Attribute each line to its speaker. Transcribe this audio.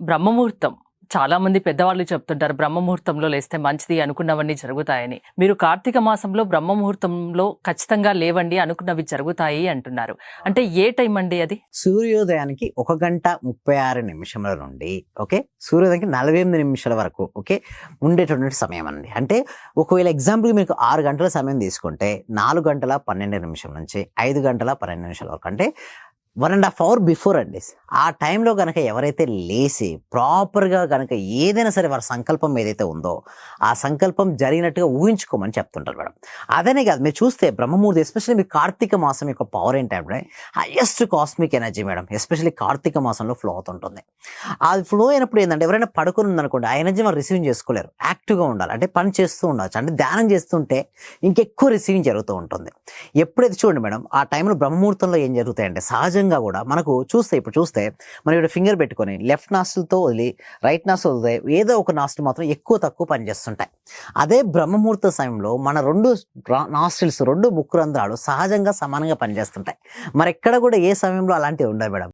Speaker 1: బ్రహ్మముహూర్తం. చాలా మంది పెద్దవాళ్ళు చెప్తుంటారు బ్రహ్మముహూర్తంలో లేస్తే మంచిది అనుకున్నవన్నీ జరుగుతాయని. మీరు కార్తీక మాసంలో బ్రహ్మముహూర్తంలో ఖచ్చితంగా లేవండి అనుకున్నవి జరుగుతాయి అంటున్నారు. అంటే ఏ టైం అండి అది?
Speaker 2: సూర్యోదయానికి ఒక గంట ముప్పై ఆరు నిమిషముల నుండి ఓకే? సూర్యోదయానికి నలభై ఎనిమిది నిమిషాల వరకు ఓకే? ఉండేటటువంటి సమయం అండి. అంటే ఒకవేళ ఎగ్జాంపుల్ మీకు ఆరు గంటల సమయం తీసుకుంటే నాలుగు గంటల పన్నెండు నిమిషం నుంచి ఐదు గంటల పన్నెండు నిమిషాల వరకు అంటే one and half hour before అండి. ఆ టైంలో కనుక ఎవరైతే లేచి ప్రాపర్గా కనుక ఏదైనా సరే వారి సంకల్పం ఏదైతే ఉందో ఆ సంకల్పం జరిగినట్టుగా ఊహించుకోమని చెప్తుంటారు మేడం. అదనే కాదు మీరు చూస్తే బ్రహ్మమూర్తి ఎస్పెషల్లీ మీ కార్తీక మాసం యొక్క పవర్ ఏంటంటే highest cosmic energy madam especially Kartika మాసంలో ఫ్లో అవుతుంటుంది. అది ఫ్లో అయినప్పుడు ఏంటంటే ఎవరైనా పడుకుని ఉందనుకోండి ఆ ఎనర్జీ వాళ్ళు రిసీవింగ్ చేసుకోలేరు. యాక్టివ్గా ఉండాలి. అంటే పని చేస్తూ ఉండవచ్చు అంటే ధ్యానం చేస్తుంటే ఇంకెక్కువ రిసీవింగ్ జరుగుతూ ఉంటుంది. ఎప్పుడైతే చూడండి మేడం ఆ టైంలో బ్రహ్మముహూర్తంలో ఏం జరుగుతాయంటే నిజంగా కూడా మనకు చూస్తే ఇప్పుడు చూస్తే మనం ఇక్కడ ఫింగర్ పెట్టుకొని లెఫ్ట్ నాస్టిల్తో వదిలి రైట్ నాస్టిల్ వదిలే ఏదో ఒక నాస్టిల్ మాత్రం ఎక్కువ తక్కువ పనిచేస్తుంటాయి అదే బ్రహ్మముహూర్త సమయంలో మన రెండు నాస్టిల్స్ రెండు ముక్కు రంధ్రాలు సహజంగా సమానంగా పనిచేస్తుంటాయి మరి ఎక్కడ కూడా ఏ సమయంలో అలాంటివి ఉండవు మేడం.